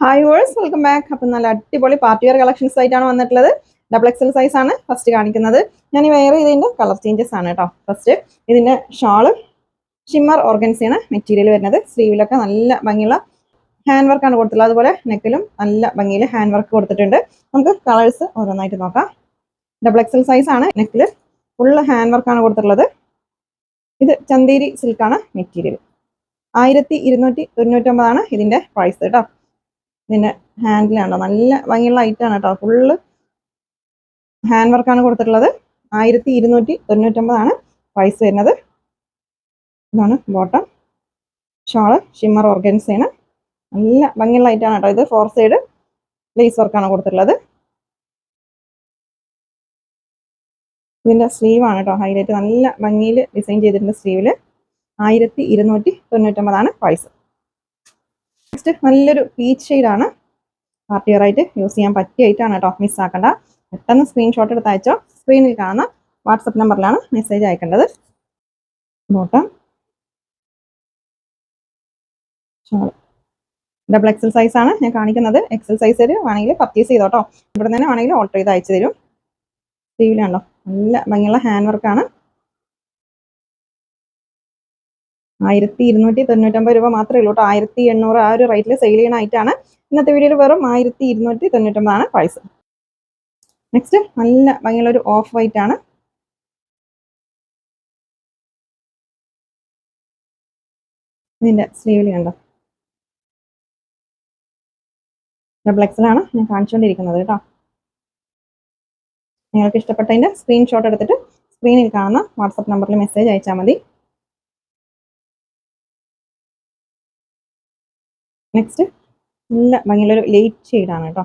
Hi verse welcome back അപ്പം നല്ല അടിപൊളി പാർട്ടി വെയർ കളക്ഷൻസ് ആയിട്ടാണ് വന്നിട്ടുള്ളത്. ഡബിൾ എക്സൽ സൈസ് ആണ് ഫസ്റ്റ് കാണിക്കുന്നത്. ഞാൻ ഈ വെയർ ചെയ്തതിന്റെ കളർ ചേഞ്ചസ് ആണ് കേട്ടോ ഫസ്റ്റ് ഇതിന്റെ ഷാൾ ഷിമ്മർ ഓർഗൻസിയാണ് മെറ്റീരിയൽ വരുന്നത്. സ്ലീവിലൊക്കെ നല്ല ഭംഗിയുള്ള ഹാൻഡ് വർക്ക് ആണ് കൊടുത്തിട്ടുള്ളത്. അതുപോലെ നെക്കിലും നല്ല ഭംഗിയിൽ ഹാൻഡ് വർക്ക് കൊടുത്തിട്ടുണ്ട്. നമുക്ക് കളേഴ്സ് ഓരോന്നായിട്ട് നോക്കാം. ഡബിൾ എക്സൽ സൈസ് ആണ്. നെക്കിൽ ഫുള്ള് ഹാൻഡ് വർക്ക് ആണ് കൊടുത്തിട്ടുള്ളത്. ഇത് ചന്തേരി സിൽക്കാണ് മെറ്റീരിയൽ ആയിരത്തി ഇരുന്നൂറ്റി തൊണ്ണൂറ്റൊമ്പതാണ് ഇതിന്റെ പ്രൈസ് കേട്ടോ ഇതിന്റെ ഹാൻഡിലാണോ നല്ല ഭംഗിയുള്ള ഐറ്റാണ് കേട്ടോ ഫുള്ള് ഹാൻഡ് വർക്കാണ് കൊടുത്തിട്ടുള്ളത് ആയിരത്തി ഇരുന്നൂറ്റി തൊണ്ണൂറ്റൊമ്പതാണ് പ്രൈസ് വരുന്നത്. ഇതാണ് ബോട്ടം ഷോൾ ഷിമ്മർ ഓർഗൻസയാണ് നല്ല ഭംഗിയുള്ള ഐറ്റാണ് കേട്ടോ ഇത്. ഫോർ സൈഡ് ലേസ് വർക്കാണ് കൊടുത്തിട്ടുള്ളത്. ഇതിന്റെ സ്ലീവാണ് കേട്ടോ ഹൈലൈറ്റ് നല്ല ഭംഗിയിൽ ഡിസൈൻ ചെയ്തിട്ടുണ്ട് സ്ലീവിൽ ആയിരത്തി ഇരുന്നൂറ്റി തൊണ്ണൂറ്റൊമ്പതാണ് പ്രൈസ് നെക്സ്റ്റ് നല്ലൊരു പീച്ച് ഷെയ്ഡാണ് പാർട്ടി വെയറായിട്ട് യൂസ് ചെയ്യാൻ പറ്റിയ ഐറ്റാണ് കേട്ടോ. ആക്കേണ്ട. പെട്ടെന്ന് സ്ക്രീൻഷോട്ട് എടുത്ത് അയച്ചോ. സ്ക്രീനിൽ കാണുന്ന വാട്സപ്പ് നമ്പറിലാണ് മെസ്സേജ് അയക്കേണ്ടത്. ബോട്ടം ഡബിൾ എക്സൽ സൈസ് ആണ് ഞാൻ കാണിക്കുന്നത്. എക്സൽ സൈസ് വേണമെങ്കിൽ പർച്ചേസ് ചെയ്തോട്ടോ ഇവിടെ തന്നെ വേണമെങ്കിൽ ഓർഡർ ചെയ്ത് അയച്ചു തരും. സ്ലീവിലാണല്ലോ നല്ല ഭംഗിയുള്ള ഹാൻഡ് വർക്കാണ് ആയിരത്തി ഇരുന്നൂറ്റി തൊണ്ണൂറ്റൊമ്പത് രൂപ മാത്രമേ ഉള്ളൂ കേട്ടോ. ആയിരത്തി എണ്ണൂറ് ആ ഒരു റേറ്റിൽ സെയിൽ ചെയ്യുന്ന ആയിട്ടാണ് ഇന്നത്തെ വീഡിയോയിൽ വെറും ആയിരത്തി ഇരുന്നൂറ്റി തൊണ്ണൂറ്റൊമ്പതാണ് പ്രൈസ് നെക്സ്റ്റ് നല്ല ഭംഗിയുള്ള ഒരു ഓഫ് വൈറ്റ് ആണ്. ഇതിന്റെ സ്ലീവിൽ കണ്ടോ? ഡബിൾ എക്സലാണ് ഞാൻ കാണിച്ചുകൊണ്ടിരിക്കുന്നത് കേട്ടോ. നിങ്ങൾക്ക് ഇഷ്ടപ്പെട്ടതിന്റെ സ്ക്രീൻഷോട്ട് എടുത്തിട്ട് സ്ക്രീനിൽ കാണുന്ന വാട്സപ്പ് നമ്പറിൽ മെസ്സേജ് അയച്ചാൽ മതി. നെക്സ്റ്റ് നല്ല ഭംഗിയുള്ളൊരു ലൈറ്റ് ഷെയ്ഡാണ് കേട്ടോ.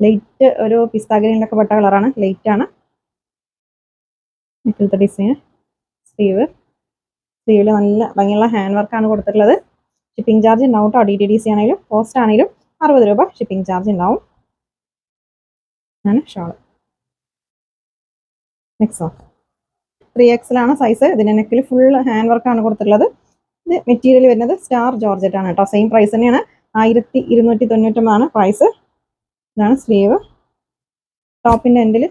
ലൈറ്റ് ഒരു പിസ്ത ഗ്രീനിലൊക്കെ പെട്ട കളറാണ് ലൈറ്റാണ് നെക്കിലത്തെ ഡിസൈൻ സ്ലീവ് സ്ലീവിൽ നല്ല ഭംഗിയുള്ള ഹാൻഡ് വർക്കാണ് കൊടുത്തിട്ടുള്ളത്. ഷിപ്പിംഗ് ചാർജ് ഉണ്ടാവും കേട്ടോ ഡി ടി ഡി സി ആണെങ്കിലും കോസ്റ്റ് ആണെങ്കിലും അറുപത് രൂപ ഷിപ്പിംഗ് ചാർജ് ഉണ്ടാവും. ആണ് ഷോൾ നെക്സ്റ്റ് ത്രീ എക്സിലാണ് സൈസ് ഇതിന്റെ നെക്കിൽ ഫുൾ ഹാൻഡ് വർക്കാണ് കൊടുത്തിട്ടുള്ളത്. ഇത് മെറ്റീരിയൽ വരുന്നത് സ്റ്റാർ ജോർജറ്റ് ആണ് കേട്ടോ. സെയിം പ്രൈസ് തന്നെയാണ്. ആയിരത്തി ഇരുന്നൂറ്റി തൊണ്ണൂറ്റൊമ്പതാണ് പ്രൈസ് ഇതാണ് സ്ലീവ് ടോപ്പിന്റെ എൻഡിൽ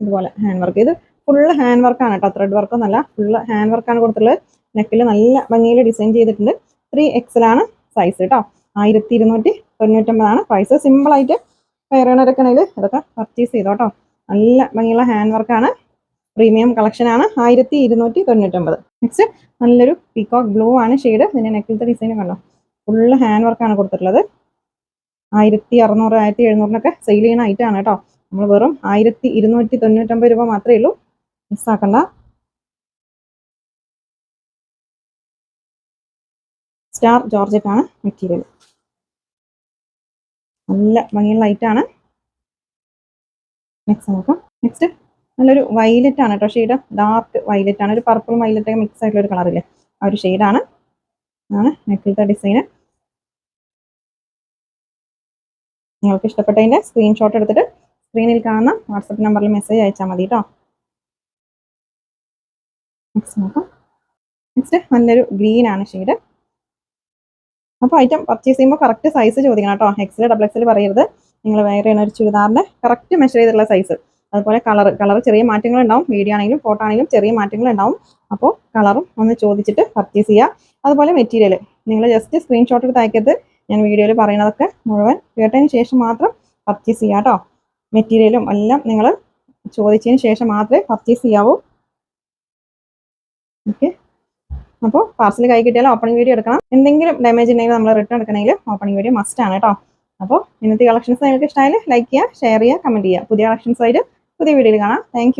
ഇതുപോലെ ഹാൻഡ് വർക്ക് ഇത് ഫുള്ള് ഹാൻഡ് വർക്കാണ് കേട്ടോ. ത്രെഡ് വർക്കൊന്നല്ല ഫുള്ള് ഹാൻഡ് വർക്കാണ് കൊടുത്തിട്ടുള്ളത്. നെക്കിൽ നല്ല ഭംഗിയിൽ ഡിസൈൻ ചെയ്തിട്ടുണ്ട്. ത്രീ എക്സലാണ് സൈസ് കേട്ടോ. ആയിരത്തി ഇരുന്നൂറ്റി തൊണ്ണൂറ്റൊമ്പതാണ് പ്രൈസ് സിമ്പിളായിട്ട് കയറണവരൊക്കെ ആണെങ്കിൽ ഇതൊക്കെ പർച്ചേസ് ചെയ്തോട്ടോ നല്ല ഭംഗിയുള്ള ഹാൻഡ് വർക്കാണ് പ്രീമിയം കളക്ഷൻ ആണ് ആയിരത്തി ഇരുന്നൂറ്റി തൊണ്ണൂറ്റൊമ്പത്. നെക്സ്റ്റ് നല്ലൊരു പീകോക്ക് ബ്ലൂ ആണ് ഷെയ്ഡ് പിന്നെ നെക്കിലത്തെ ഡിസൈൻ കണ്ടോ? ഫുള്ള് ഹാൻഡ് വർക്കാണ് കൊടുത്തിട്ടുള്ളത്. ആയിരത്തി അറുന്നൂറ് ആയിരത്തി എഴുന്നൂറിനൊക്കെ സെയിൽ ചെയ്യുന്ന ആണ് കേട്ടോ. നമ്മൾ വെറും ആയിരത്തി ഇരുന്നൂറ്റി തൊണ്ണൂറ്റൊമ്പത് രൂപ മാത്രമേ ഉള്ളൂ. മിസ്സാക്കണ്ട സ്റ്റാർ ജോർജറ്റ് ആണ് മെറ്റീരിയൽ നല്ല ഭംഗിയുള്ള ലൈറ്റാണ് നെക്സ്റ്റ് നോക്കാം. നെക്സ്റ്റ് നല്ലൊരു വൈലറ്റ് ആണ് കേട്ടോ. ഷെയ്ഡ് ഡാർക്ക് വൈലറ്റ് ആണ്. ഒരു പർപ്പിൾ വൈലറ്റ് ഒക്കെ മിക്സ് ആയിട്ടുള്ള ഒരു കളറില്ലേ ആ ഒരു ഷെയ്ഡാണ് ആണ്. നെക്കിലത്തെ ഡിസൈന് നിങ്ങൾക്ക് ഇഷ്ടപ്പെട്ടതിന്റെ സ്ക്രീൻഷോട്ട് എടുത്തിട്ട് സ്ക്രീനിൽ കാണുന്ന വാട്സപ്പ് നമ്പറിൽ മെസ്സേജ് അയച്ചാൽ മതി കേട്ടോ നെക്സ്റ്റ് നോക്കാം. നെക്സ്റ്റ് നല്ലൊരു ഗ്രീൻ ആണ് ഷെയ്ഡ് അപ്പോൾ ഐറ്റം പർച്ചേസ് ചെയ്യുമ്പോൾ കറക്റ്റ് സൈസ് ചോദിക്കണം കേട്ടോ എക്സിൽ ഡബിൾ എക്സിൽ പറയരുത്. നിങ്ങൾ വേറെ ഒരു ചുരിദാറിന്റെ കറക്റ്റ് മെഷർ ചെയ്തിട്ടുള്ള സൈസ് അതുപോലെ കളർ കളർ ചെറിയ മാറ്റങ്ങൾ ഉണ്ടാവും വീഡിയോ ആണെങ്കിലും ഫോട്ടോ ആണെങ്കിലും ചെറിയ മാറ്റങ്ങൾ ഉണ്ടാവും അപ്പോൾ കളറും ഒന്ന് ചോദിച്ചിട്ട് പർച്ചേസ് ചെയ്യുക അതുപോലെ മെറ്റീരിയൽ നിങ്ങൾ ജസ്റ്റ് സ്ക്രീൻഷോട്ട് എടുത്ത് അയക്കരുത്. ഞാൻ വീഡിയോയിൽ പറയുന്നതൊക്കെ മുഴുവൻ കേട്ടതിന് ശേഷം മാത്രം പർച്ചേസ് ചെയ്യുക കേട്ടോ മെറ്റീരിയലും എല്ലാം നിങ്ങൾ ചോദിച്ചതിന് ശേഷം മാത്രമേ പർച്ചേസ് ചെയ്യാവൂ. ഓക്കെ അപ്പോൾ പാർസൽ കൈ കിട്ടിയാൽ ഓപ്പണിംഗ് വീഡിയോ എടുക്കണം. എന്തെങ്കിലും ഡാമേജ് ഉണ്ടെങ്കിൽ നമ്മൾ റിട്ടേൺ എടുക്കണമെങ്കിൽ ഓപ്പണിംഗ് വീഡിയോ മസ്റ്റ് ആണ് കേട്ടോ അപ്പോൾ ഇന്നത്തെ കളക്ഷൻസ് നിങ്ങൾക്ക് ഇഷ്ടമായാലും ലൈക്ക് ചെയ്യുക ഷെയർ ചെയ്യുക കമന്റ് ചെയ്യുക. പുതിയ കളക്ഷൻസ് ആയിട്ട് പുതിയ വീഡിയോയിൽ കാണാം. താങ്ക്